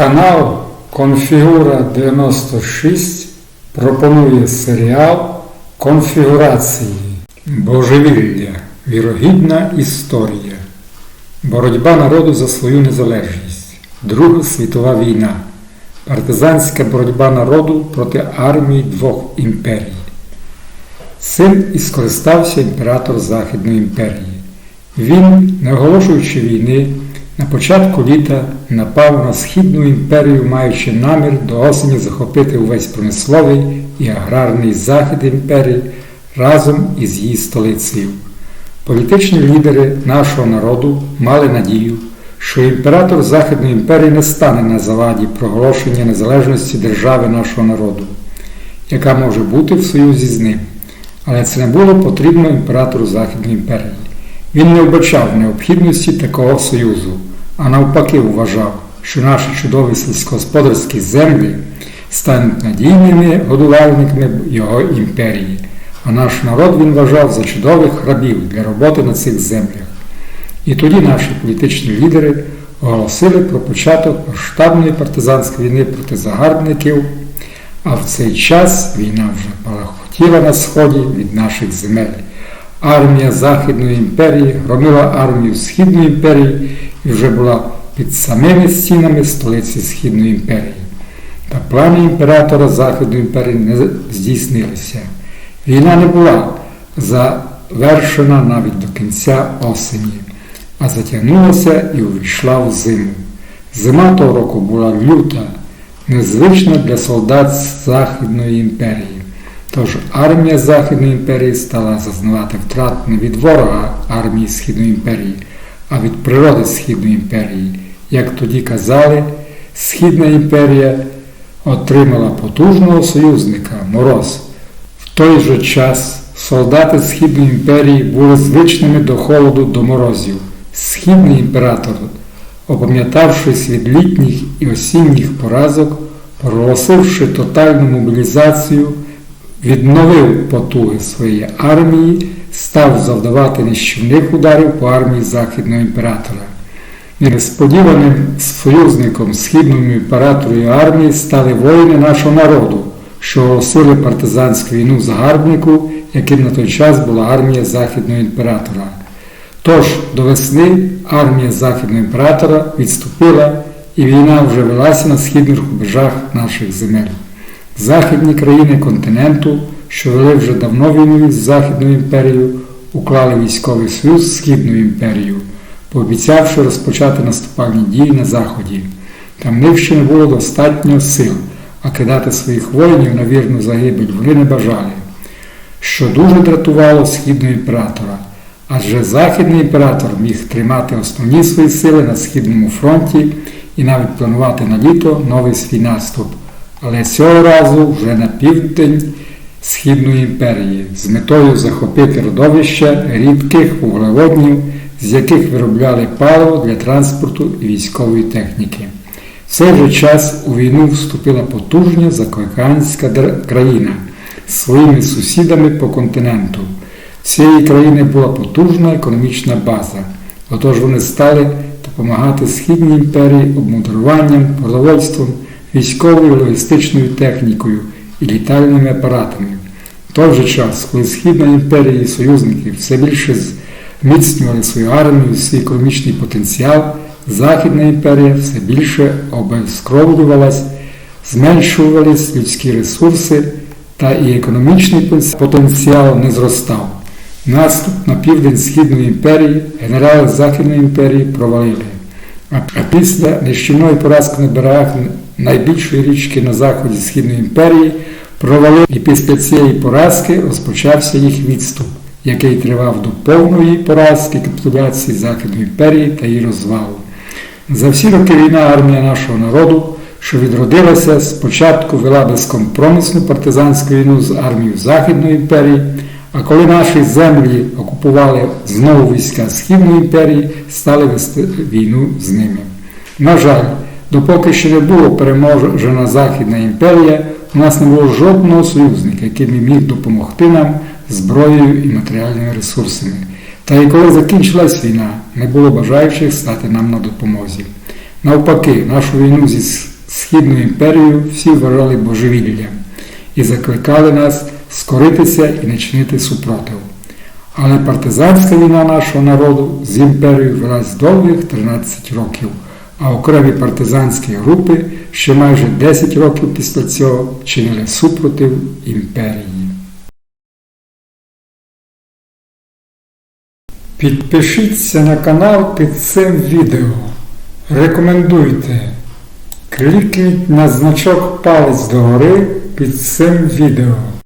Канал Конфігура 96 пропонує серіал Конфігурації. Божевілля. Вірогідна історія. Боротьба народу за свою незалежність. Друга світова війна. Партизанська боротьба народу проти армії двох імперій. Цим і скористався імператор Західної імперії. Він, не оголошуючи війни, на початку літа напав на Східну імперію, маючи намір до осені захопити увесь промисловий і аграрний захід імперії разом із її столицею. Політичні лідери нашого народу мали надію, що імператор Західної імперії не стане на заваді проголошення незалежності держави нашого народу, яка може бути в союзі з ним. Але це не було потрібно імператору Західної імперії. Він не вбачав необхідності такого союзу, а навпаки вважав, що наші чудові сільськогосподарські землі стануть надійними годувальниками його імперії, а наш народ він вважав за чудових рабів для роботи на цих землях. І тоді наші політичні лідери оголосили про початок масштабної партизанської війни проти загарбників, а в цей час війна вже палахотіла на сході від наших земель. Армія Західної імперії громила армію Східної імперії і вже була під самими стінами столиці Східної імперії. Та плани імператора Західної імперії не здійснилися. Війна не була завершена навіть до кінця осені, а затягнулася і увійшла в зиму. Зима того року була люта, незвична для солдат Західної імперії. Тож армія Західної імперії стала зазнавати втрат не від ворога армії Східної імперії, а від природи Східної імперії. Як тоді казали, Східна імперія отримала потужного союзника мороз. В той же час солдати Східної імперії були звичними до холоду до морозів. Східний імператор, опам'ятавшись від літніх і осінніх поразок, проголосивши тотальну мобілізацію, відновив потуги своєї армії, став завдавати нищівних ударів по армії Західного імператора. Несподіваним союзником Східної імператорої армії стали воїни нашого народу, що оголосили партизанську війну загарбнику, яким на той час була армія Західного імператора. Тож до весни армія Західного імператора відступила і війна вже велася на східних рубежах наших земель. Західні країни континенту, що вели вже давно війну з Західною імперією, уклали військовий союз з Східною імперією, пообіцявши розпочати наступальні дії на Заході. Там в них ще не було достатньо сил, а кидати своїх воїнів на вірну загибель вони не бажали, що дуже дратувало Східного імператора. Адже Західний імператор міг тримати основні свої сили на Східному фронті і навіть планувати на літо новий свій наступ але цього разу вже на південь Східної імперії з метою захопити родовища рідких вуглеводнів, з яких виробляли паливо для транспорту і військової техніки. В цей же час у війну вступила потужня закоханська країна з своїми сусідами по континенту. Цієї країни була потужна економічна база, отож вони стали допомагати Східній імперії обмудруванням, продовольством військовою логістичною технікою і літальними апаратами. В той же час, коли Східна імперія і союзники все більше зміцнювали свою армію, свій економічний потенціал, Західна імперія все більше обезкровлювалась, зменшувались людські ресурси та і економічний потенціал не зростав. Наступ на південь Східної імперії генерали Західної імперії провалили. А після нищівної поразки на берегах найбільшої річки на заході Східної імперії провалив і після цієї поразки розпочався їх відступ, який тривав до повної поразки капітуляції Західної імперії та її розвалу. За всі роки війна армія нашого народу, що відродилася, спочатку вела безкомпромісну партизанську війну з армією Західної імперії. А коли наші землі окупували знову війська Східної імперії, стали вести війну з ними. На жаль, допоки ще не було переможена Західна імперія, у нас не було жодного союзника, який міг допомогти нам зброєю і матеріальними ресурсами. Та і коли закінчилась війна, не було бажаючих стати нам на допомозі. Навпаки, нашу війну зі Східну імперію всі вважали божевіллям і закликали нас скоритися і не чинити супротив. Але партизанська війна нашого народу з імперією велась довгих 13 років, а окремі партизанські групи ще майже 10 років після цього чинили супротив імперії. Підпишіться на канал під цим відео. Рекомендуйте. Клікніть на значок палець догори під цим відео.